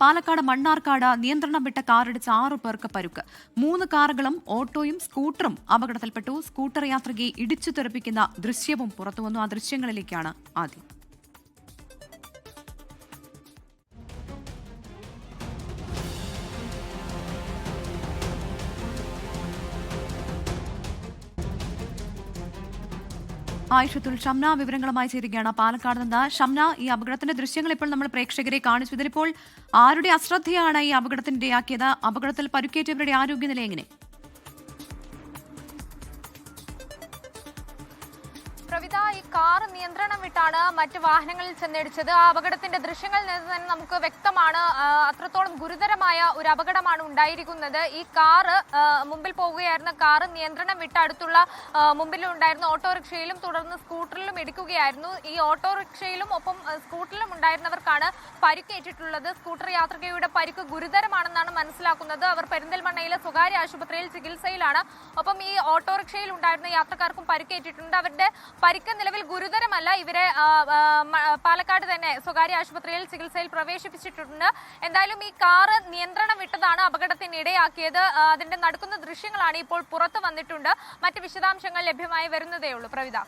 പാലക്കാട് മണ്ണാർക്കാട് നിയന്ത്രണം വിട്ട കാറിടിച്ച് ആറു പേർക്ക് പരുക്ക്. മൂന്ന് കാറുകളും ഓട്ടോയും സ്കൂട്ടറും അപകടത്തിൽപ്പെട്ടു. സ്കൂട്ടർ യാത്രികയെ ഇടിച്ചു തെറിപ്പിക്കുന്ന ദൃശ്യവും പുറത്തുവന്നു. ആ ദൃശ്യങ്ങളിലേക്കാണ് ആദ്യം. ആയിഷത്തുൽ ഷംന വിവരങ്ങളുമായി ചേരുകയാണ്. പാലക്കാട് നിന്ന് ഷംന ഈ അപകടത്തിന്റെ ദൃശ്യങ്ങൾ ഇപ്പോൾ നമ്മൾ പ്രേക്ഷകരെ കാണിച്ചു. ഇതിലിപ്പോൾ ആരുടെ അശ്രദ്ധയാണ് ഈ അപകടത്തിനിടയാക്കിയത്? അപകടത്തിൽ പരുക്കേറ്റവരുടെ ആരോഗ്യനില എങ്ങനെ? പ്രവിത ഈ കാർ നിയന്ത്രണം വിട്ടാണ് മറ്റ് വാഹനങ്ങളിൽ ചെന്നിടിച്ചത്. ആ അപകടത്തിന്റെ ദൃശ്യങ്ങളിൽ നിന്ന് തന്നെ നമുക്ക് വ്യക്തമാണ്. അത്രത്തോളം ഗുരുതരമായ ഒരു അപകടമാണ് ഉണ്ടായിരിക്കുന്നത്. ഈ കാറ് മുമ്പിൽ പോവുകയായിരുന്ന കാറ് നിയന്ത്രണം വിട്ട അടുത്തുള്ള മുമ്പിലുണ്ടായിരുന്ന ഓട്ടോറിക്ഷയിലും തുടർന്ന് സ്കൂട്ടറിലും ഇടിക്കുകയായിരുന്നു. ഈ ഓട്ടോറിക്ഷയിലും ഒപ്പം സ്കൂട്ടറിലും ഉണ്ടായിരുന്നവർക്കാണ് പരിക്കേറ്റിട്ടുള്ളത്. സ്കൂട്ടർ യാത്രികയുടെ പരിക്ക് ഗുരുതരമാണെന്നാണ് മനസ്സിലാക്കുന്നത്. അവർ പെരിന്തൽമണ്ണയിലെ സ്വകാര്യ ആശുപത്രിയിൽ ചികിത്സയിലാണ്. ഒപ്പം ഈ ഓട്ടോറിക്ഷയിൽ ഉണ്ടായിരുന്ന യാത്രക്കാർക്കും പരിക്കേറ്റിട്ടുണ്ട്. അവരുടെ പരിക്ക് നിലവിൽ ഗുരുതരമല്ല. ഇവരെ പാലക്കാട് തന്നെ സ്വകാര്യ ആശുപത്രിയിൽ ചികിത്സയിൽ പ്രവേശിപ്പിച്ചിട്ടുണ്ട്. എന്തായാലും ഈ കാറ് നിയന്ത്രണം വിട്ടതാണ് അപകടത്തിന് ഇടയാക്കിയത്. അതിന്റെ നടക്കുന്ന ദൃശ്യങ്ങളാണ് ഇപ്പോൾ പുറത്തു വന്നിട്ടുണ്ട്. മറ്റ് വിശദാംശങ്ങൾ ലഭ്യമായി വരുന്നതേ ഉള്ളൂ പ്രവിത.